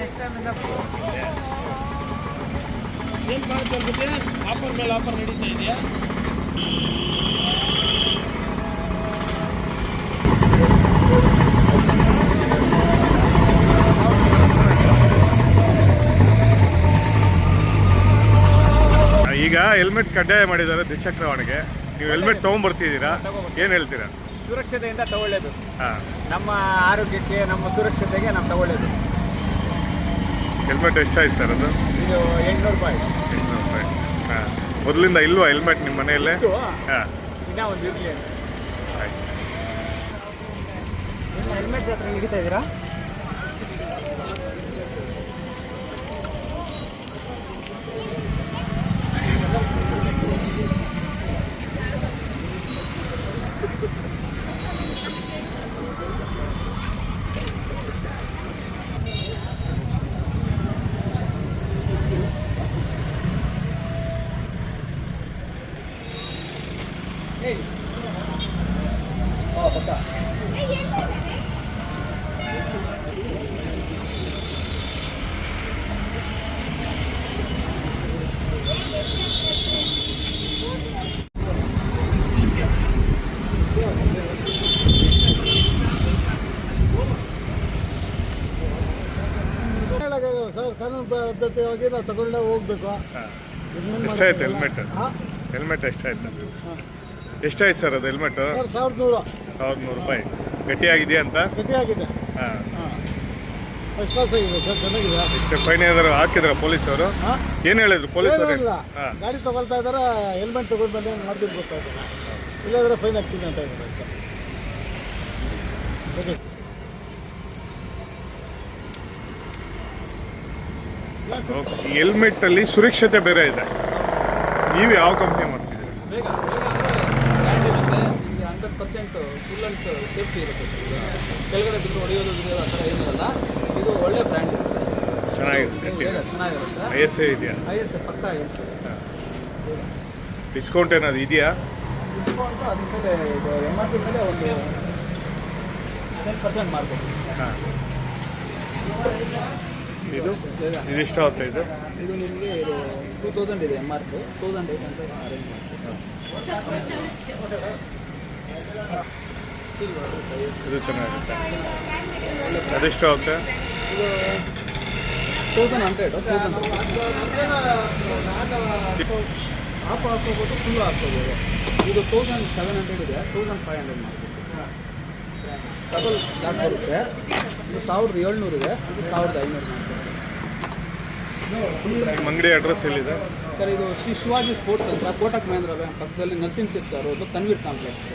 Next time in the ಏನು offer ಮೇಲೆ offer ನಡೀತಾ ಇದೆಯಾ? ಈಗ ಹೆಲ್ಮೆಟ್ ಕಡ್ಡಾಯ ಮಾಡಿದ್ದಾರೆ ದ್ವಿಚಕ್ರ ವಾಹನಕ್ಕೆ. ನೀವು ಹೆಲ್ಮೆಟ್ ತೊಗೊಂಬರ್ತಿದ್ದೀರಾ ಏನು ಹೇಳ್ತೀರಾ? ಸುರಕ್ಷತೆಯಿಂದ ತಗೊಳ್ಳೇದು. ಹಾಂ. ನಮ್ಮ ಆರೋಗ್ಯಕ್ಕೆ ನಮ್ಮ ಸುರಕ್ಷತೆಗೆ ನಾವು ತಗೊಳ್ಳೇದು. ಹೆಲ್ಮೆಟ್ ಎಷ್ಟಾಯ್ತು ಸರ್ ಅದು? ಇದು ಎಂಟುನೂರು ರೂಪಾಯಿ. ಮೊದಲಿಂದ ಇಲ್ವಾ ಹೆಲ್ಮೆಟ್ ನಿಮ್ಮ ಮನೆಯಲ್ಲೇ? ಹಾಂ. ಇನ್ನೂ ಒಂದು ಇರಲಿ ಹೆಲ್ಮೆಟ್ ಜಾತ್ರೆ ನಡೀತಾ ಇದ್ದೀರಾ ಹೇಳೋಕ್ಕಾಗಲ್ಲ ಸರ್ ಕಾನೂನು ಬದ್ಧತೆಯಾಗಿ ನಾವು ತಗೊಂಡೇ ಹೋಗ್ಬೇಕು. ಎಷ್ಟಾಯ್ತು. ಹೆಲ್ಮೆಟ್ ಹಾ? ಹೆಲ್ಮೆಟ್ ಎಷ್ಟಾಯ್ತು? ಎಷ್ಟಾಯ್ತು ಸರ್ ಅದು ಹೆಲ್ಮೆಟ್ ಸಾವಿರದ ನೂರು ಸಾವಿರದ ನೂರು ರೂಪಾಯಿ. ಗಟ್ಟಿಯಾಗಿದೆಯಾ ಅಂತ? ಗಟ್ಟಿಯಾಗಿದೆ. ಹಾಂ. ಫಸ್ಟ್ ಕ್ಲಾಸ್ ಆಗಿದೆ ಸರ್ ಚೆನ್ನಾಗಿದೆ. ಎಷ್ಟು ಫೈನ್ ಏನಾದ್ರು ಹಾಕಿದ್ರ ಪೊಲೀಸವರು ಏನು ಹೇಳಿದ್ರು ಪೊಲೀಸರು ಇಲ್ಲ. ಗಾಡಿ ತಗೊಳ್ತಾ ಇದ್ದಾರೆ ಹೆಲ್ಮೆಟ್ ತಗೊಂಡು ಬಂದು ಏನು ಮಾಡ್ತೀನಿ ಗೊತ್ತಾ ಇದ್ದಾರೆ ಇಲ್ಲಾಂದ್ರೆ ಫೈನ್ ಹಾಕ್ತೀನಿ ಅಂತ ಇದ್ದಾರೆ. ಓಕೆ ಈ ಹೆಲ್ಮೆಟ್ ಅಲ್ಲಿ ಸುರಕ್ಷತೆ ಬೇರೆ ಇದೆ. ನೀವು ಯಾವ ಕಂಪ್ನಿ ಮಾಡ್ತಿದ್ದೀರಾ? ಬೇಗ ಹಂಡ್ರೆಡ್ ಪರ್ಸೆಂಟ್ ಫುಲ್ ಅನ್ಸ್ ಸೇಫ್ಟಿ ಇರುತ್ತೆ ಸರ್ ಕೆಳಗಡೆ ಬಿದ್ದು ಹೊಡೆಯೋದು ಆ ಥರ ಏನಿರಲ್ಲ ಇದು ಒಳ್ಳೆ ಬ್ರ್ಯಾಂಡ್ ಇರುತ್ತೆ. ಚೆನ್ನಾಗಿದೆ ಬೇಗ ಚೆನ್ನಾಗಿರುತ್ತೆ. ಐ ಎಸ್ ಎ ಇದೆಯಾ? ಐ ಎಸ್ ಪಕ್ಕ ಐ ಎಸ್ ಡಿಸ್ಕೌಂಟ್ ಏನಾದ್ರು ಇದೆಯಾ? ಡಿಸ್ಕೌಂಟು ಅದ್ರ ಮೇಲೆ ಇದು ಎಂ ಆರ್ ಪಿ ಮೇಲೆ ಒಂದು ಟೆನ್ ಪರ್ಸೆಂಟ್ ಮಾಡ್ಬೋದು ಹಾಂ. ಇದು? ಇಷ್ಟ ಆಗುತ್ತೆ ಇದು. ಇದು ನಿಮಗೆ ಇದು ಟೂ ತೌಸಂಡ್ ಇದೆ M R P thousand eight ಅಂತ ಅರೇಂಜ್ ಮಾಡ್ತೀವಿ. ಇದು ಚೆನ್ನಾಗಿರುತ್ತೆ. ಅದೆಷ್ಟು ಆಗುತ್ತೆ? ಇದು ತೌಸಂಡ್ ಹಂಡ್ರೆಡ್ ತೌಸಂಡ್ ಹಾಫ್ ಹಾಕೋಬೋದು ಫುಲ್ಲು ಹಾಕೋಬೋದು ಇದು ತೌಸಂಡ್ ಸೆವೆನ್ ಹಂಡ್ರೆಡ್ ಇದೆ ತೌಸಂಡ್ ಫೈವ್ ಹಂಡ್ರೆಡ್ ಮಾಡ್ಬೋದು ಡಬಲ್ ಗ್ಲಾಸ್ ಬರುತ್ತೆ. ಇದು ಸಾವಿರದ ಏಳ್ನೂರಿದೆ ಇದು. ಸಾವಿರದ ಐನೂರು ಅಂಗಡಿ ಅಡ್ರೆಸ್ ಎಲ್ಲಿದೆ? ಸರ್ ಇದು ಶ್ರೀ ಶಿವಾಜಿ ಸ್ಪೋರ್ಟ್ಸ್ ಅಂತ ಕೋಟಕ್ ಮಹೇಂದ್ರ ಬ್ಯಾಂಕ್ ಪಕ್ಕದಲ್ಲಿ ನರ್ಸಿಂಗ್ ತೀರ್ಥ ರೋಡ್ ತನ್ವೀರ್ ಕಾಂಪ್ಲೆಕ್ಸ್